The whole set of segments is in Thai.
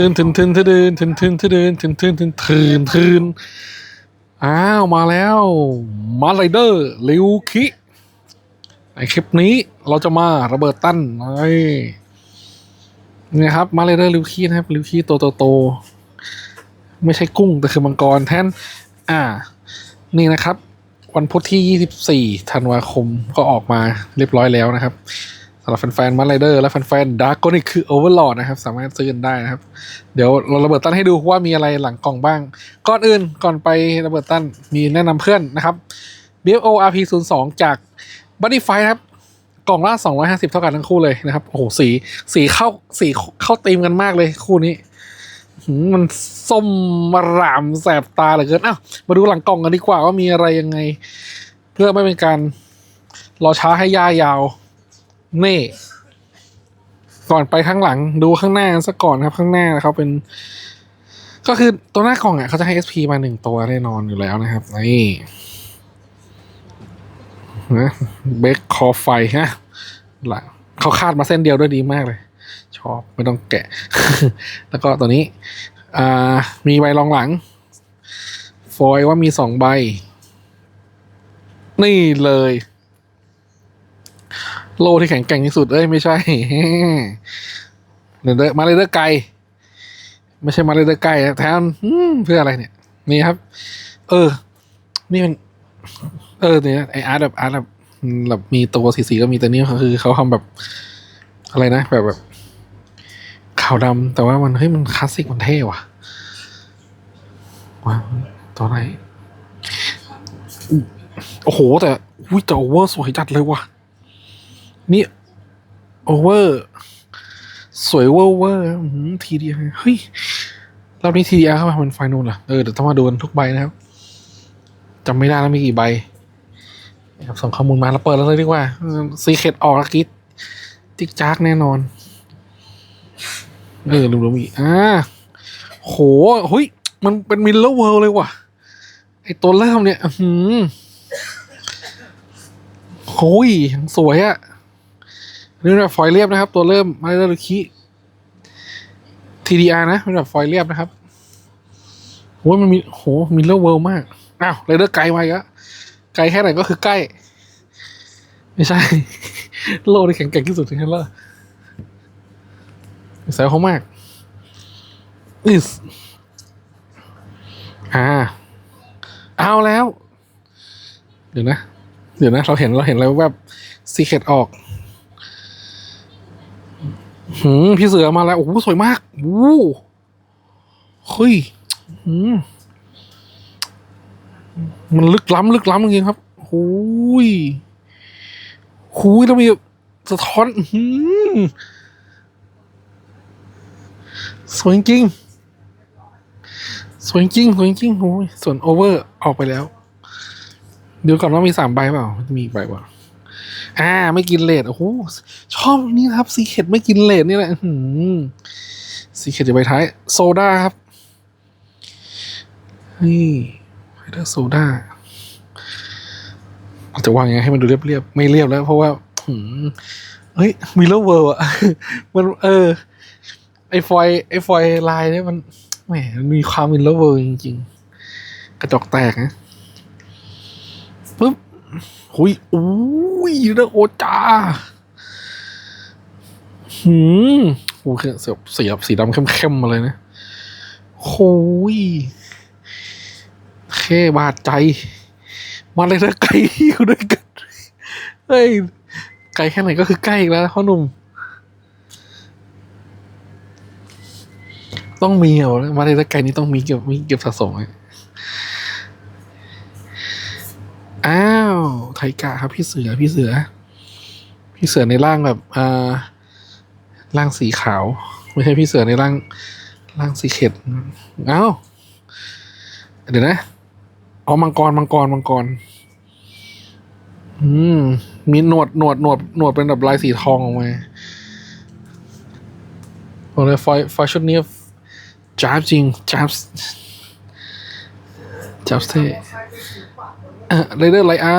ทึนทึนทึนทึนทึนทึนทึนทึนทึนทึนทึนทึนอ้าวมาแล้วมาไรเดอร์ลิวคิในคลิปนี้เราจะมาระเบิดตั้นไอ้นี่ครับมาไรเดอร์ลิวคินะครับลิวคิโตโตโตไม่ใช่กุ้งแต่คือมังกรแทนอ่า นี่นะครับ วันพุธที่ 24ธันวาคมก็ออกมาเรียบร้อยแล้วนะครับ สำหรับแฟนๆมาไรเดอร์และแฟนๆดาร์กนี่คือโอเวอร์ลอดนะครับ สามารถซื้อกันได้นะครับ เดี๋ยวเราระเบิดตั้นให้ดูว่ามีอะไรหลังกล่องบ้าง ก่อนอื่นก่อนไประเบิดตั้นมีแนะนำเพื่อนนะครับ BFO RP 0 2จาก Buddy Fight ครับ กล่องละ250 เท่ากันทั้งคู่เลยนะครับ โอ้โหสีสีเข้าสีเข้าตีมกันมากเลยคู่นี้มมันส้มมารามแสบตาเหลือเกินอ้าวมาดูหลังกล่องกันดีกว่าว่ามีอะไรยังไง เพื่อไม่เป็นการรอช้าให้ย่ายาว นี่ ก่อนไปข้างหลังดูข้างหน้าซะก่อนครับข้างหน้าเขาเป็น ก็คือตัวหน้ากล่องอะเขาจะให้ SP มาหนึ่งตัวแน่นอนอยู่แล้วนะครับ นี่นะเบคคอไฟฮะหลังเขาคาดมาเส้นเดียวด้วยดีมากเลย ชอบไม่ต้องแกะ แล้วก็ตัวนี้ อ่า มีใบรองหลัง ฟอยว่ามีสองใบ นี่เลย โลที่แข็งแกร่งที่สุดเอ้ยไม่ใช่เดอมาเลเดอร์ไกไม่ใช่มาเลเดอร์ไกแทนเพื่ออะไรเนี่ย นี่ครับ เออ นี่มัน เออเนี่ยไออาร์ตแบบอาร์ตแบบแบบมีตัวสีๆก็มีแต่นี่คือเขาทำแบบ อะไรนะแบบแบบขาวดำแต่ว่ามันเฮ้ยมันคลาสสิกมันเท่ว่ะว้าตัวไหนโอ้โห แต่อุ้ยแต่โอเวอร์สวยจัดเลยว่ะ นี่โอเวอร์ สวยเวอร์เวอร์ทีเดียวเฮ้ยรอบนี้ทีเดียวเข้ามาเป็นไฟนูนเหรอเออเดี๋ยวต้องมาดูกันทุกใบนะครับจำไม่ได้แล้วมีกี่ใบครับส่งข้อมูลมาแล้วเปิดแล้วเลยดีกว่าซีเคดออกแล้วกิดติ๊กจักแน่นอนเออลืมๆอีกอ่าโหเฮ้ย มันเป็นมิลเลอร์เวิลด์เลยว่ะ ไอตัวเริ่มเนี่ย อื้อหืมโอ้ยยังสวยอะ นี่แบบฟอยเรียบนะครับ ตัวเริ่มมาเดอร์คิ TDR นะเป็นแบบฟอยเรียบนะครับโอ้ยมันมีโหมิลเลอร์เวิลด์มากอ้าวเรเดอร์ไกลมาอีกแล้วไกลแค่ไหนก็คือใกล้ ไม่ใช่ โลที่แข็งแกร่งที่สุดในเทเลอร์แซวเขามากอิสอ่า เอาแล้ว เดี๋ยวนะ เดี๋ยวนะ เราเห็นเราเห็นแล้วแบบซีเคดออก หืมพี่เสือมาแล้วโอ้โหสวยมากโอ้เฮ้ยหืมมันลึกล้ำลึกล้ำจริงครับหูยหูยแล้วมีสะท้อนหืมสวยจริงสวยจริงสวยจริงโอ้ยส่วนโอเวอร์ออกไปแล้ว เดี๋ยวก่อนว่ามีสามใบเปล่า มีอีกใบเปล่า อ่า ไม่กินเลดโอ้โหชอบนนี้ครับซีเคดไม่กินเลดนี่แหละซีเคดอยู่ใบท้าย โซดาครับ นี่ไฮเดอร์โซดาจะวางยังไงให้มันดูเรียบๆ ไม่เรียบแล้ว เพราะว่าหืมเฮ้ยมิลเลอร์เวิร์อะมันเออ ไอฟอยไอฟอยลายเนี่ยมันแหมมันมีความมินเลเวอร์จริง ๆ กระจกแตกนะปึ๊บ หุยอุ้ยเดอโอจาหืมโอ้คือสีสีแบสีดำเข้มๆมาเลยนะโอ้ยแค่บาดใจ มาเลยนะไก่อยู่ด้วยกันเฮ้ยไกลแค่ไหนก็คือใกล้อีกแล้วพ่อหนุ่ม ต้องมีเหรอมาในะไกลนี้ต้องมีเก็บมีเก็บสะสมไว้อ้า ไทกะครับ พี่เสือพี่เสือ พี่เสือในร่างแบบอ่าร่างสีขาว ไม่ใช่พี่เสือในร่างร่างสีเข็ดเอ้าเดี๋ยวนะอ๋อมังกรมังกรมังกร อืม มีหนวดหนวดหนวดหนวดเป็นแบบลายสีทองออกมาบอกเลยไฟไฟชุดนี้จ้าบจริงจ้าบจ้าบเท่เออเรเดอร์ไลอา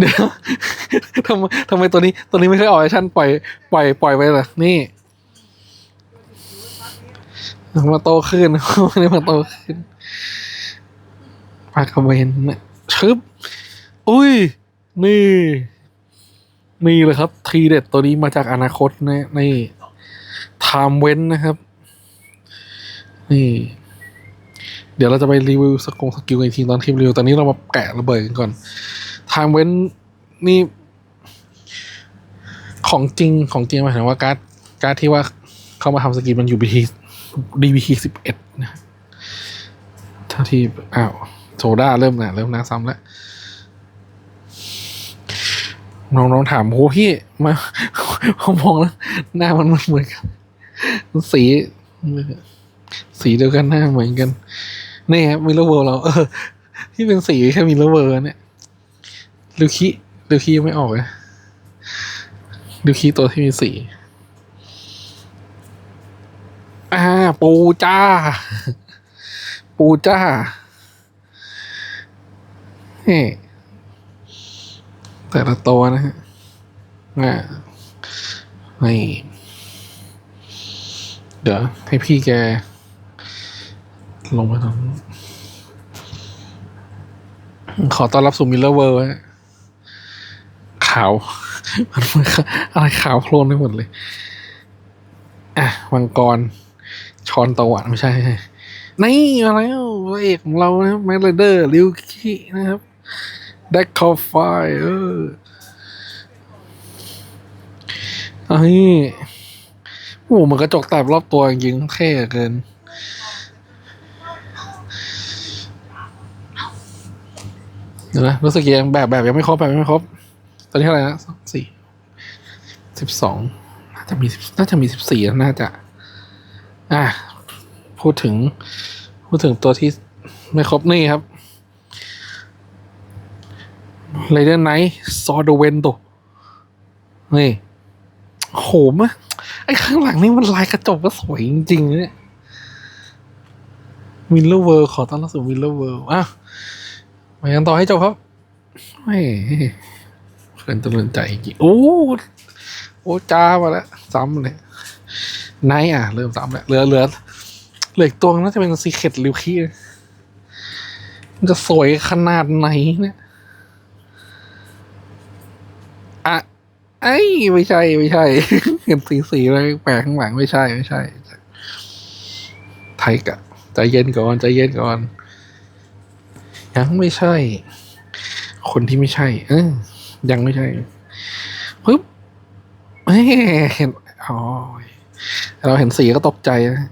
เดี๋ยวทำไมทำไมตัวนี้ตัวนี้ไม่เคยออกแอชั่นปล่อยปล่อยปล่อยไปเลยนี่มาโตขึ้นไม่ได้มาโตขึ้นปากกระเวนชึบอุ้ย นี่ นี่เลยครับ ทีเด็ดตัวนี้มาจากอนาคตนะนี่ไทม์เว้นนะครับ นี่ เดี๋ยวเราจะไปรีวิวสกงสกิลอีกทีตอนคลิปรีวิวตอนนี้เรามาแกะระเบิดกันก่อน ไทม์เว้นนี่ของจริงของจริงหมายถึงว่าการ์ดการ์ดที่ว่าเข้ามาทำสกินมันอยู่ BT DBT สิบเอ็ดนะเท่าที่อ้าวโซดาเริ่มนะเริ่มน่าซ้ำแล้วน้องๆถามโหพี่มาผมมองแล้วหน้ามันมันเหมือนกันสีสีเดียวกันหน้าเหมือนกันนี่ครับมิลเลอร์เวิร์เราเออที่เป็นสีแค่มิลเลอร์เวิร์เนี่ย ลูคิลูคิยังไม่ออกเลยลูคิตัวที่มีสีอ่า ปูจ้า ปูจ้าเฮ้แต่ละตัวนะฮะอ่านี่เดี๋ยวให้พี่แก ลงมาตรงนู้นขอต้อนรับสู่มิลเลอร์เวิร์ ขาว มันมืออะไรขาวโพลนไปหมดเลย อะวังกรชอนตะวันไม่ใช่ใช่นี่มาแล้วพระเอกของเรานะครับแมกเดอร์ลิวคินะครับแดกคอฟไฟเออไอ้โอ้โหมันกระจกแตบรอบตัวจริงเท่เกินเดี๋ยวนะรู้สึกยังแบบแบบยังไม่ครบแบบยังไม่ครบ ตอนนี้เท่าไหร่นะสองสี่สิบสองน่าจะมีน่าจะมีสิบสี่น่าจะ อะพูดถึง พูดถึงตัวที่ไม่ครบนี่ครับไรเดอร์ไนท์ซอดเวนโตนี่โหมะไอ้ข้างหลังนี่มันลายกระจกก็สวยจริงๆเนี่ยวินเลอร์เวิร์ขอต้อนรับสู่วินเลอร์เวิร์อะมายังต่อให้จบครับไม่ เพื่อนตะลึงใจจริงโอ้โอ้จ้ามาแล้วซ้ำเลยไนอะ เริ่มซ้ำแล้วเหลือเหลือเหลืออีกตัวน่าจะเป็นซีเคทลิวคีมันจะสวยขนาดไหนเนี่ยอะไอ้ไม่ใช่ไม่ใช่เห็นสีสีอะไรแปลกข้างหลังไม่ใช่ไม่ใช่ ไทยกะใจเย็นก่อนใจเย็นก่อน ยังไม่ใช่ คนที่ไม่ใช่ เออ ยังไม่ใช่ปึ๊บเห็นอ๋อเราเห็นสีก็ตกใจนะ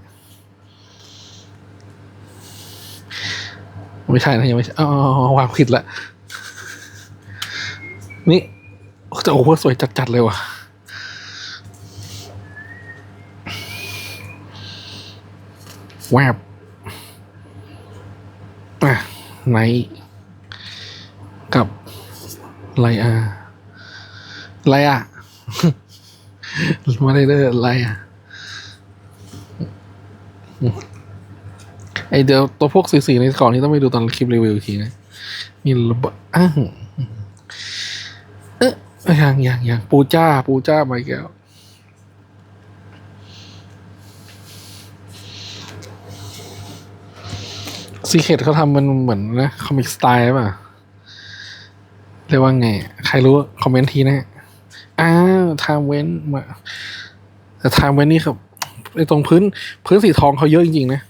ไม่ใช่นะยังไม่ใช่อ๋อวางผิดละนี่แต่โอ้โหสวยจัดๆเลยว่ะแวบอะไหน ไลอาไลอามาได้เลยไลอาไอเดี๋ยวตัวพวกสีๆในก่อนนี้ต้องไปดูตอนคลิปรีวิวอีกทีนะมีระเบิดอ้าวเอ๊ะอย่างอย่างอย่างปูจ้า ปูจ้ามาอีกแล้วซีเคทเขาทำมันเหมือนนะคอมิกสไตล์ป่ะ เรียกว่าไง ใครรู้คอมเมนต์ทีนะอ้าวไทม์เว้นมาแต่ไทม์เว้นนี่ครับไอตรงพื้น พื้นสีทองเขาเยอะจริงๆนะ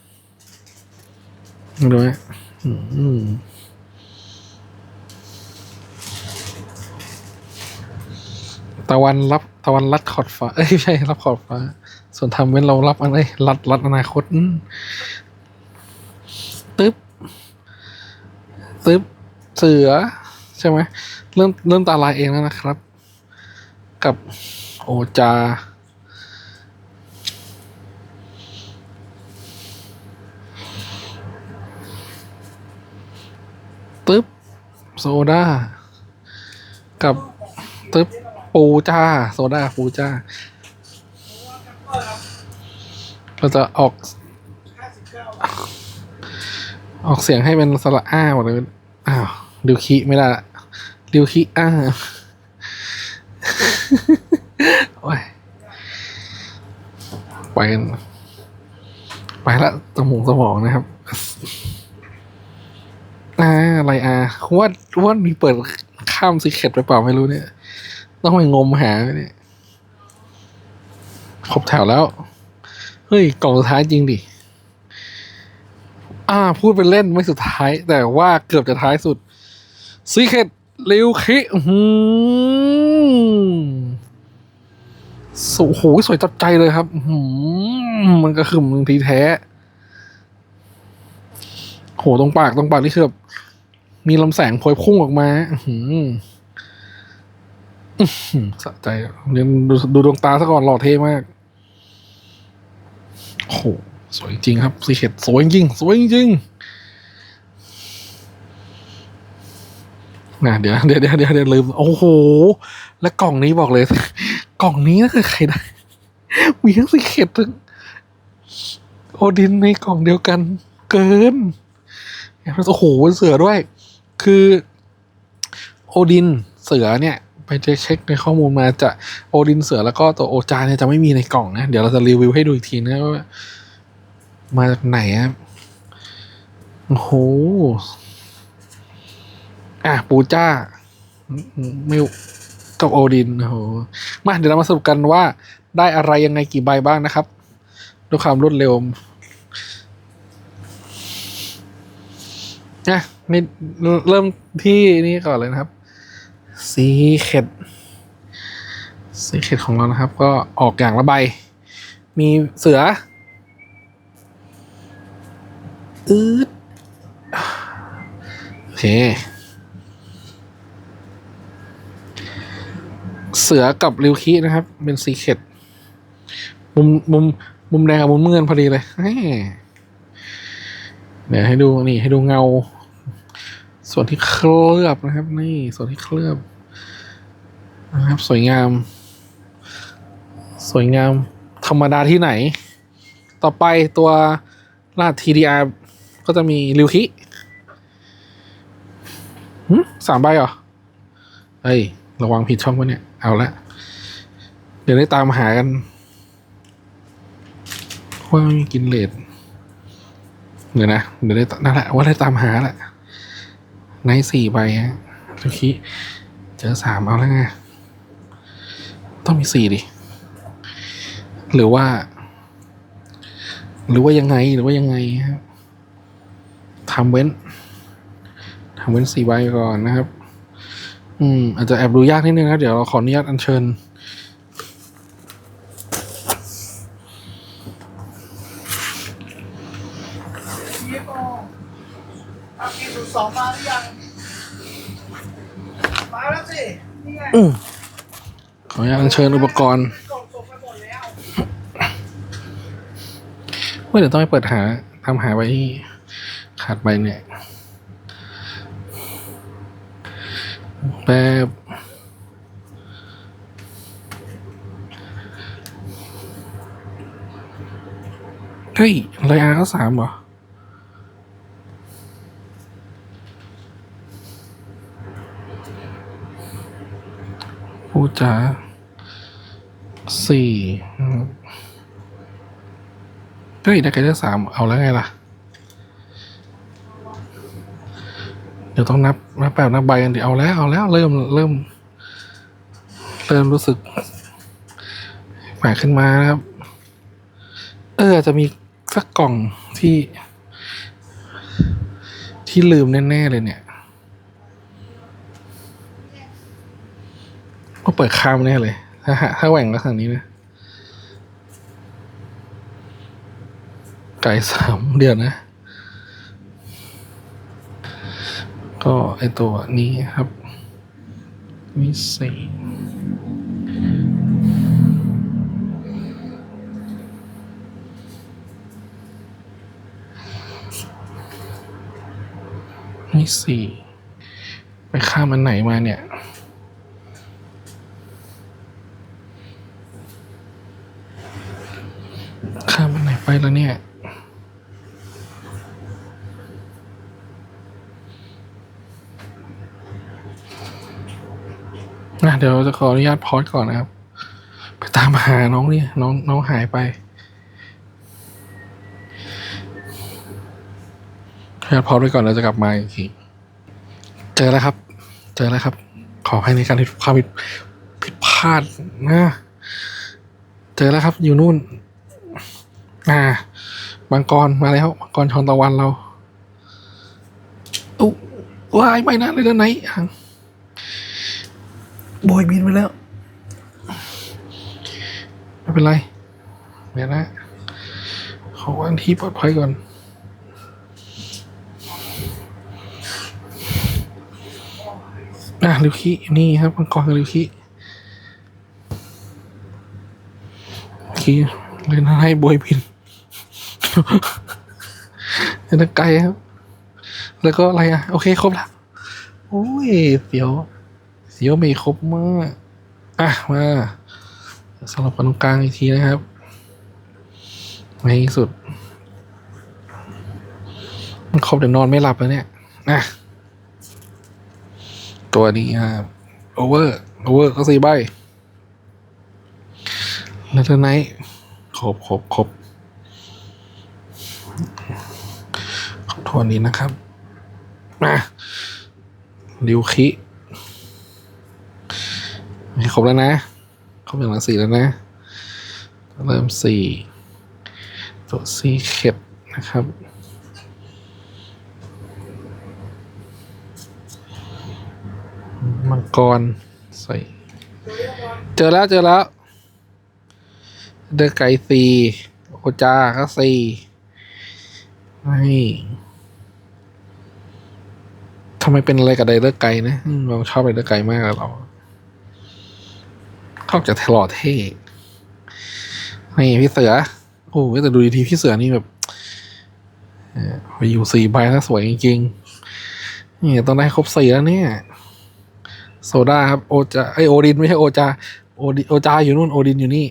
ดูไหมอืมตะวันรับตะวันรัดขอดฟ้า เอ้ยไม่ใช่รับขอดฟ้า ส่วนไทม์เว้นเรารับอะไรรัดรัดอนาคตตึ๊บตึ๊บเสือ ใช่ไหมเริ่มเริ่มตาลายเองแล้วนะครับ กับโอจาตึ๊บโซดากับตึ๊บปูจ้า โซดาปูจ้าเราจะออก ออกเสียงให้เป็นสระอ้าหมดเลย อ้าว ดูคีไม่ได้ละ ริวคิอ่าโอ้ยไปกันไปละสมองสมองนะครับอ่าอะไรอะว่าว่ามีเปิดข้ามซีเคร็ตไปเปล่าไม่รู้เนี่ย ต้องไปงมหาเนี่ยครบแถวแล้ว เฮ้ย กล่องสุดท้ายจริงดิ อ่า พูดเป็นเล่นไม่สุดท้าย แต่ว่าเกือบจะท้ายสุดซีเคร็ต ริวคิหืสโอ้โหสวยจับใจเลยครับหืมันก็คือมันทีแท้ โหตรงปากตรงปากนี่คือแบบมีลำแสงพวยพุ่งออกมาหืออื้อหือสะใจเดี๋ยวดูดวงตาซะก่อนหล่อเท่มากโหสวยจริงครับซีเคดสวยจริง สวยจริง นะเดี๋ยวเดี๋ยวเดี๋ยวเดี๋ยวเดี๋ยวลืม โอ้โห และกล่องนี้บอกเลย กล่องนี้นะคือใครได้ มีทั้งซีเคดทั้งโอดินในกล่องเดียวกัน เกิน โอ้โหเสือด้วย คือโอดินเสือเนี่ย ไปเช็คในข้อมูลมาจะโอดินเสือแล้วก็ตัวโอจาเนี่ยจะไม่มีในกล่องนะ เดี๋ยวเราจะรีวิวให้ดูอีกทีนะว่ามาจากไหนครับโอ้โห อะปูจ้าไม่กับโอดินโอ้โหมาเดี๋ยวเรามาสรุปกันว่าได้อะไรยังไงกี่ใบบ้างนะครับด้วยความรวดเร็วนะนี่เริ่มที่นี่ก่อนเลยนะครับสีเข็ดสีเข็ดของเรานะครับ ก็ออกอย่างละใบ มีเสืออืดโอเค เสือกับริวคินะครับ เป็นสีเข็ดมุมมุมมุมแดงกับมุมเงินพอดีเลยเดี๋ยวให้ดูนี่ให้ดูเงา ส่วนที่เคลือบนะครับ นี่ส่วนที่เคลือบนะครับ สวยงาม สวยงาม ธรรมดาที่ไหน ต่อไปตัวลาด TDR ก็จะมีริวคิหึสามใบเหรอเฮ้ย ระวังผิดช่องวะเนี่ย เอาละ เดี๋ยวได้ตามหากัน ว่ามีกินเลดเดี๋ยวนะ เดี๋ยวได้นั่นแหละว่าได้ตามหาแหละในสี่ใบฮะริวคิเจอสามเอาแล้วไง ต้องมีสี่ดิ หรือว่า หรือว่ายังไงหรือว่ายังไงครับทำเว้นทำเว้นสี่ใบก่อนนะครับ อืมอาจจะแอบดูยากนิดนึงนะครับเดี๋ยวเราขออนุญาตอัญเชิญพี่โมอากีสุดสองมาหรือยัง มาแล้วสิ นี่ไงขออนุญาตอัญเชิญอุปกรณ์กล่องส่งไปหมดแล้ว เมื่อเดี๋ยวต้องไปเปิดหาทำหาไว้ที่ขาดใบเนี่ย แบบเฮ้ยไรอาร์ก็สามเหรอผู้จ๋าสี่เฮ้ยได้แค่ได้สามเอาแล้วไงล่ะ ดี๋ยวต้องนับนับแบบนับใบกันดีเอาแล้วเอาแล้วเริ่มเริ่ม เริ่มรู้สึกแปลกขึ้นมานะครับ เออจะมีสักกล่องที่ ที่ลืมแน่ๆเลยเนี่ยก็เปิดข้ามแน่เลย ถ้าหาถ้าแหว่งลักษณะนี้นะไก่สามเดือนนะ ก็ไอตัวนี้ครับมีสี่มีสี่ไปข้ามอันไหนมาเนี่ย ข้ามอันไหนไปแล้วเนี่ย เดี๋ยวเราจะขออนุญาตพอดก่อนนะครับ ไปตามหาน้องเนี่ยน้องน้องหายไปขออนุญาตพอดไว้ก่อนเราจะกลับมาอีกทีเจอแล้วครับ เจอแล้วครับ ขอให้ในการที่ความผิดผิดพลาดนะเจอแล้วครับ อยู่นู่นอ่ามังกรมาแล้วมังกรชอนตะวันเรา อุ๊วายไม่นะเลยด้านไหน อะโบยบินไปแล้ว ไม่เป็นไร เดี๋ยวนะ ขอวางที่ปลอดภัยก่อนอะลิวคินี่ครับมังกรกับลิวคิคีเล่นให้บวยบินเป็นตะไกลครับ แล้วก็อะไรอะ โอเค ครบแล้วโอ้ยเสียว เสียวไม่ครบมากอะมาสำหรับคนตรงกลางอีกทีนะครับในที่สุด มันครบเดี๋ยวนอนไม่หลับแล้วเนี่ยอะตัวนี้ครับโอเวอร์โอเวอร์ก็สี่ใบแล้วท่าไหนครบครบครบครบทวนนี้นะครับมาริวคิ ครบแล้วนะ ครบอย่างละสี่แล้วนะ เริ่มสี่ตัวสี่เข็ดนะครับ มังกรใส่เจอแล้วเจอแล้ว เดอไก่ซีโอจาก็ซีนี่ทำไมเป็นอะไรกับไดเดอร์ไก่นะเราชอบไดเดอร์ไก่มากเรา เข้าจากทหล่อเท่นี่พี่เสือ โอ้ยแต่ดูดีๆพี่เสือนี่แบบไปอยู่สี่ใบแล้วสวยจริงๆนี่ต้องได้ครบสี่แล้วเนี่ย โซดาครับโอจาไอโอดินไม่ใช่โอจาโอดิโอจาอยู่นู่นโอดินอยู่นี่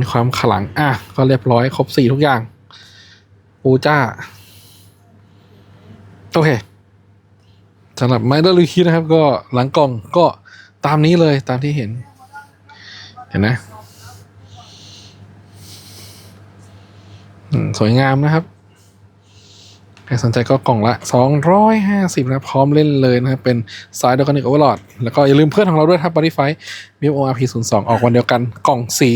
มีความขลัง อะ ก็เรียบร้อย ครบสี่ทุกอย่างโอจ้า โอเค สำหรับไมเดอร์ลูคีนะครับ ก็หลังกล่องก็ตามนี้เลยตามที่เห็น เห็นนะสวยงามนะครับใครสนใจก็กล่องละ 250 นะ พร้อมเล่นเลยนะครับ เป็นสายดอกนิกโอเวอร์ลอดแล้วก็อย่าลืมเพื่อนของเราด้วยครับบริไฟบีโออาร์พีศูนย์สองออกวันเดียวกัน กล่องสี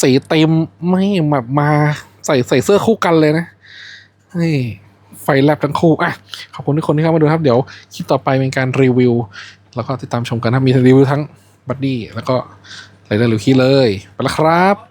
สีเต็มไม่แบบมาใส่ใส่เสื้อคู่กันเลยนะนี่ ฟแลบทั้งคู่อะขอบคุณทุกคนที่เข้ามาดูครับ เดี๋ยวคลิปต่อไปเป็นการรีวิว แล้วก็ติดตามชมกันนะมีรีวิวทั้งบัดดี้แล้วก็ไรเดอร์ลิวคีเลย ไปแล้วครับ